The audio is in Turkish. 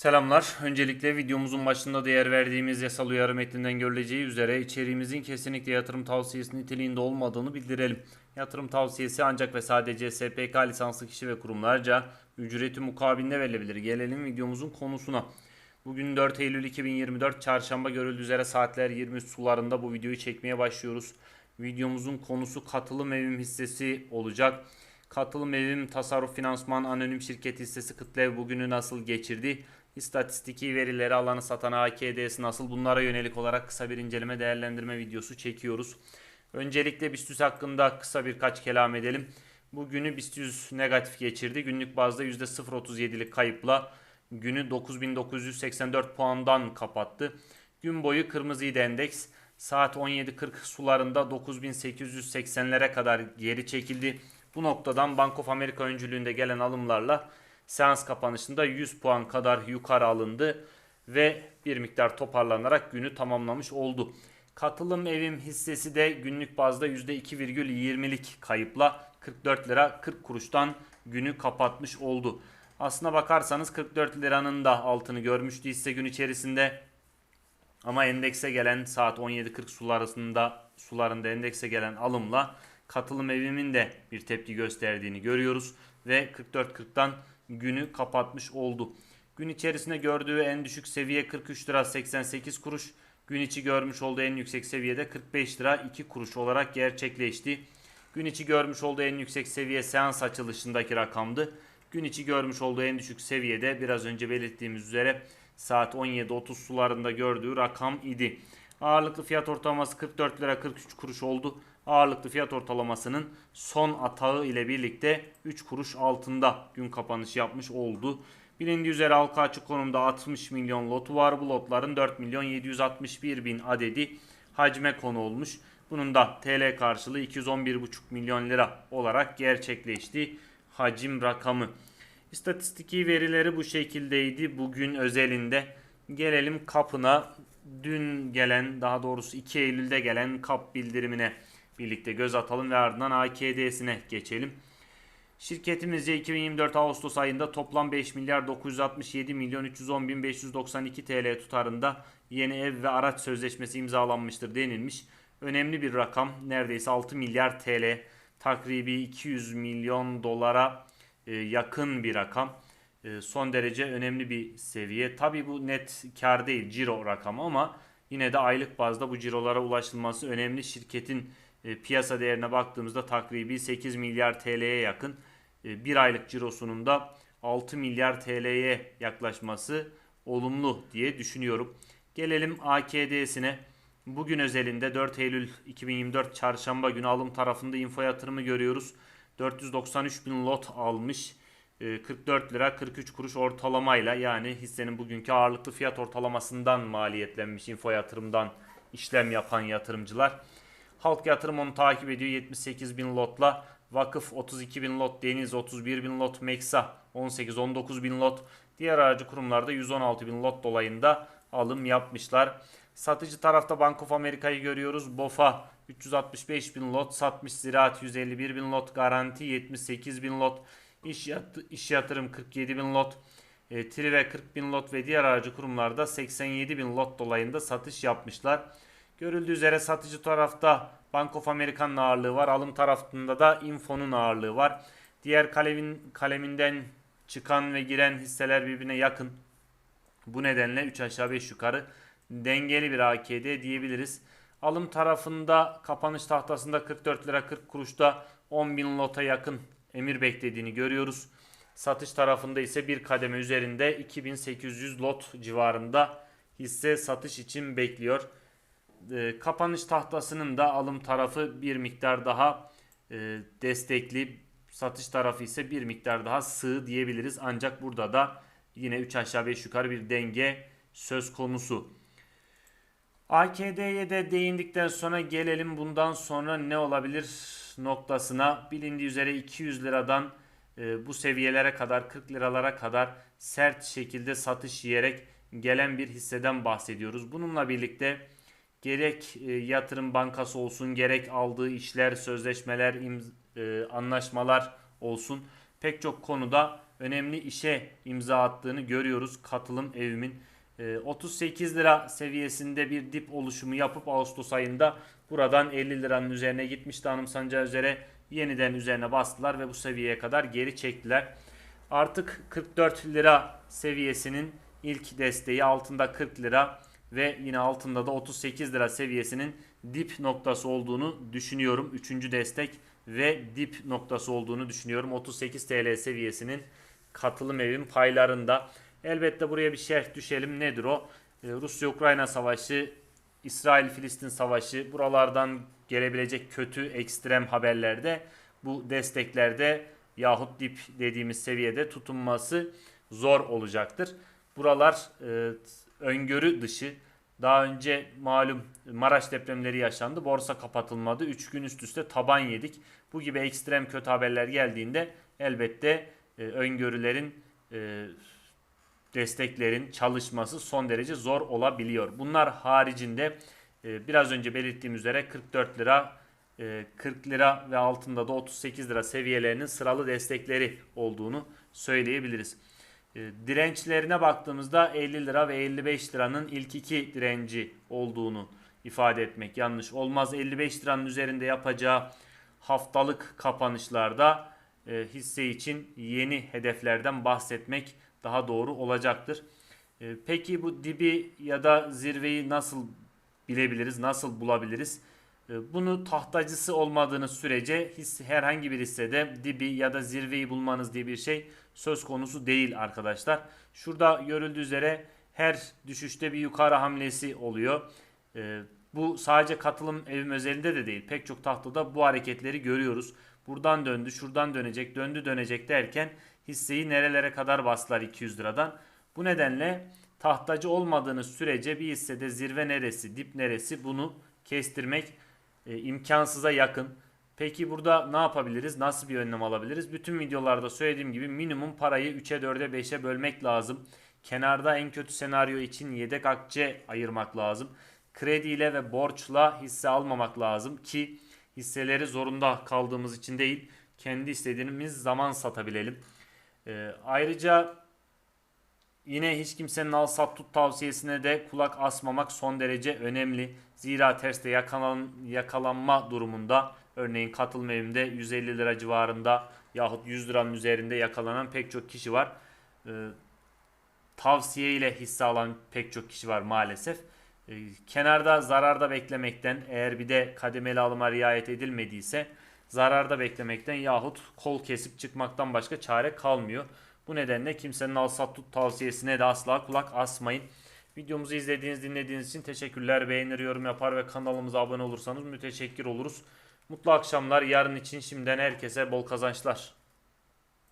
Selamlar. Öncelikle videomuzun başında değer verdiğimiz yasal uyarı metninden görüleceği üzere içeriğimizin kesinlikle yatırım tavsiyesi niteliğinde olmadığını bildirelim. Yatırım tavsiyesi ancak ve sadece SPK lisanslı kişi ve kurumlarca ücreti mukabilinde verilebilir. Gelelim videomuzun konusuna. Bugün 4 Eylül 2024 Çarşamba görüldüğü üzere saatler 23 sularında bu videoyu çekmeye başlıyoruz. Videomuzun konusu katılım evim hissesi olacak. Katılım evim tasarruf finansman anonim şirket hissesi kıtlev bugünü nasıl geçirdi? İstatistiki verileri alanı satan AKD'si nasıl bunlara yönelik olarak kısa bir inceleme değerlendirme videosu çekiyoruz. Öncelikle BIST hakkında kısa birkaç kelam edelim. Bugünü BIST negatif geçirdi. Günlük bazda %0.37'lik kayıpla günü 9984 puandan kapattı. Gün boyu kırmızıydı endeks. Saat 17.40 sularında 9880'lere kadar geri çekildi. Bu noktadan Bank of America öncülüğünde gelen alımlarla seans kapanışında 100 puan kadar yukarı alındı ve bir miktar toparlanarak günü tamamlamış oldu. Katılım evim hissesi de günlük bazda %2,20'lik kayıpla 44 lira 40 kuruştan günü kapatmış oldu. Aslına bakarsanız 44 liranın da altını görmüştü hisse gün içerisinde. Ama endekse gelen saat 17.40 sularında sularında endekse gelen alımla katılım evimin de bir tepki gösterdiğini görüyoruz ve 44.40'tan günü kapatmış oldu. Gün içerisinde gördüğü en düşük seviye 43 lira 88 kuruş. Gün içi görmüş olduğu en yüksek seviyede 45 lira 2 kuruş olarak gerçekleşti. Gün içi görmüş olduğu en yüksek seviye seans açılışındaki rakamdı. Gün içi görmüş olduğu en düşük seviyede biraz önce belirttiğimiz üzere saat 17.30 sularında gördüğü rakam idi. Ağırlıklı fiyat ortalaması 44 lira 43 kuruş oldu. Ağırlıklı fiyat ortalamasının son atağı ile birlikte 3 kuruş altında gün kapanışı yapmış oldu. Bilindiği üzere halka açık konumda 60 milyon lotu var. Bu lotların 4 milyon 761 bin adedi hacme konu olmuş. Bunun da TL karşılığı 211,5 milyon lira olarak gerçekleşti hacim rakamı. İstatistiki verileri bu şekildeydi bugün özelinde. Gelelim kapına dün gelen daha doğrusu 2 Eylül'de gelen kap bildirimine birlikte göz atalım ve ardından AKD'sine geçelim. Şirketimizce 2024 Ağustos ayında toplam 5 milyar 967 milyon 310 bin 592 TL tutarında yeni ev ve araç sözleşmesi imzalanmıştır denilmiş. Önemli bir rakam neredeyse 6 milyar TL takribi 200 milyon dolara e, yakın bir rakam. E, son derece önemli bir seviye. Tabi bu net kar değil ciro rakamı ama yine de aylık bazda bu cirolara ulaşılması önemli. Şirketin e, piyasa değerine baktığımızda takribi 8 milyar TL'ye yakın. Bir aylık cirosunun da 6 milyar TL'ye yaklaşması olumlu diye düşünüyorum. Gelelim AKD'sine. Bugün özelinde 4 Eylül 2024 çarşamba günü alım tarafında info yatırımı görüyoruz. 493 bin lot almış. 44 lira 43 kuruş ortalamayla yani hissenin bugünkü ağırlıklı fiyat ortalamasından maliyetlenmiş info yatırımdan işlem yapan yatırımcılar. Halk yatırım onu takip ediyor 78 bin lotla. Vakıf 32 bin lot, Deniz 31 bin lot, Meksa 18-19 bin lot. Diğer aracı kurumlarda 116 bin lot dolayında alım yapmışlar. Satıcı tarafta Bank of America'yı görüyoruz. BOFA 365 bin lot satmış. Ziraat 151 bin lot. Garanti 78 bin lot. İş, yat iş yatırım 47 bin lot. E, Trive 40 bin lot ve diğer aracı kurumlarda 87 bin lot dolayında satış yapmışlar. Görüldüğü üzere satıcı tarafta Bank of America'nın ağırlığı var. Alım tarafında da Info'nun ağırlığı var. Diğer kalemin, kaleminden çıkan ve giren hisseler birbirine yakın. Bu nedenle 3 aşağı 5 yukarı dengeli bir AKD diyebiliriz. Alım tarafında kapanış tahtasında 44 lira 40 kuruşta 10 bin lota yakın emir beklediğini görüyoruz. Satış tarafında ise bir kademe üzerinde 2800 lot civarında hisse satış için bekliyor. E, kapanış tahtasının da alım tarafı bir miktar daha e, destekli, satış tarafı ise bir miktar daha sığ diyebiliriz. Ancak burada da yine 3 aşağı 5 yukarı bir denge söz konusu. AKD'ye de değindikten sonra gelelim bundan sonra ne olabilir noktasına. Bilindiği üzere 200 liradan e, bu seviyelere kadar 40 liralara kadar sert şekilde satış yiyerek gelen bir hisseden bahsediyoruz. Bununla birlikte gerek e, yatırım bankası olsun gerek aldığı işler, sözleşmeler, imz, e, anlaşmalar olsun pek çok konuda önemli işe imza attığını görüyoruz katılım evimin. Ee, 38 lira seviyesinde bir dip oluşumu yapıp Ağustos ayında buradan 50 liranın üzerine gitmişti anımsanacağı üzere yeniden üzerine bastılar ve bu seviyeye kadar geri çektiler. Artık 44 lira seviyesinin ilk desteği altında 40 lira ve yine altında da 38 lira seviyesinin dip noktası olduğunu düşünüyorum. Üçüncü destek ve dip noktası olduğunu düşünüyorum. 38 TL seviyesinin katılım evin paylarında. Elbette buraya bir şerh düşelim. Nedir o? Ee, Rusya-Ukrayna savaşı, İsrail-Filistin savaşı buralardan gelebilecek kötü ekstrem haberlerde bu desteklerde yahut dip dediğimiz seviyede tutunması zor olacaktır. Buralar e, öngörü dışı. Daha önce malum Maraş depremleri yaşandı. Borsa kapatılmadı. 3 gün üst üste taban yedik. Bu gibi ekstrem kötü haberler geldiğinde elbette e, öngörülerin e, desteklerin çalışması son derece zor olabiliyor. Bunlar haricinde e, biraz önce belirttiğim üzere 44 lira e, 40 lira ve altında da 38 lira seviyelerinin sıralı destekleri olduğunu söyleyebiliriz. E, dirençlerine baktığımızda 50 lira ve 55 liranın ilk iki direnci olduğunu ifade etmek yanlış olmaz. 55 liranın üzerinde yapacağı haftalık kapanışlarda e, hisse için yeni hedeflerden bahsetmek daha doğru olacaktır. E, peki bu dibi ya da zirveyi nasıl bilebiliriz, nasıl bulabiliriz? E, bunu tahtacısı olmadığınız sürece hisse, herhangi bir hissede dibi ya da zirveyi bulmanız diye bir şey söz konusu değil arkadaşlar. Şurada görüldüğü üzere her düşüşte bir yukarı hamlesi oluyor. E, bu sadece katılım evim özelinde de değil. Pek çok tahtada bu hareketleri görüyoruz. Buradan döndü, şuradan dönecek, döndü dönecek derken hisseyi nerelere kadar bastılar 200 liradan. Bu nedenle tahtacı olmadığınız sürece bir hissede zirve neresi, dip neresi bunu kestirmek e, imkansıza yakın. Peki burada ne yapabiliriz? Nasıl bir önlem alabiliriz? Bütün videolarda söylediğim gibi minimum parayı 3'e 4'e 5'e bölmek lazım. Kenarda en kötü senaryo için yedek akçe ayırmak lazım. Krediyle ve borçla hisse almamak lazım ki hisseleri zorunda kaldığımız için değil, kendi istediğimiz zaman satabilelim. Ee, ayrıca yine hiç kimsenin al sat tut tavsiyesine de kulak asmamak son derece önemli. Zira terste yakalan, yakalanma durumunda örneğin katılım evimde 150 lira civarında yahut 100 liranın üzerinde yakalanan pek çok kişi var. Ee, tavsiye ile hisse alan pek çok kişi var maalesef. Ee, kenarda zararda beklemekten eğer bir de kademeli alıma riayet edilmediyse zararda beklemekten yahut kol kesip çıkmaktan başka çare kalmıyor. Bu nedenle kimsenin al sat tut tavsiyesine de asla kulak asmayın. Videomuzu izlediğiniz dinlediğiniz için teşekkürler. Beğenir yorum yapar ve kanalımıza abone olursanız müteşekkir oluruz. Mutlu akşamlar. Yarın için şimdiden herkese bol kazançlar.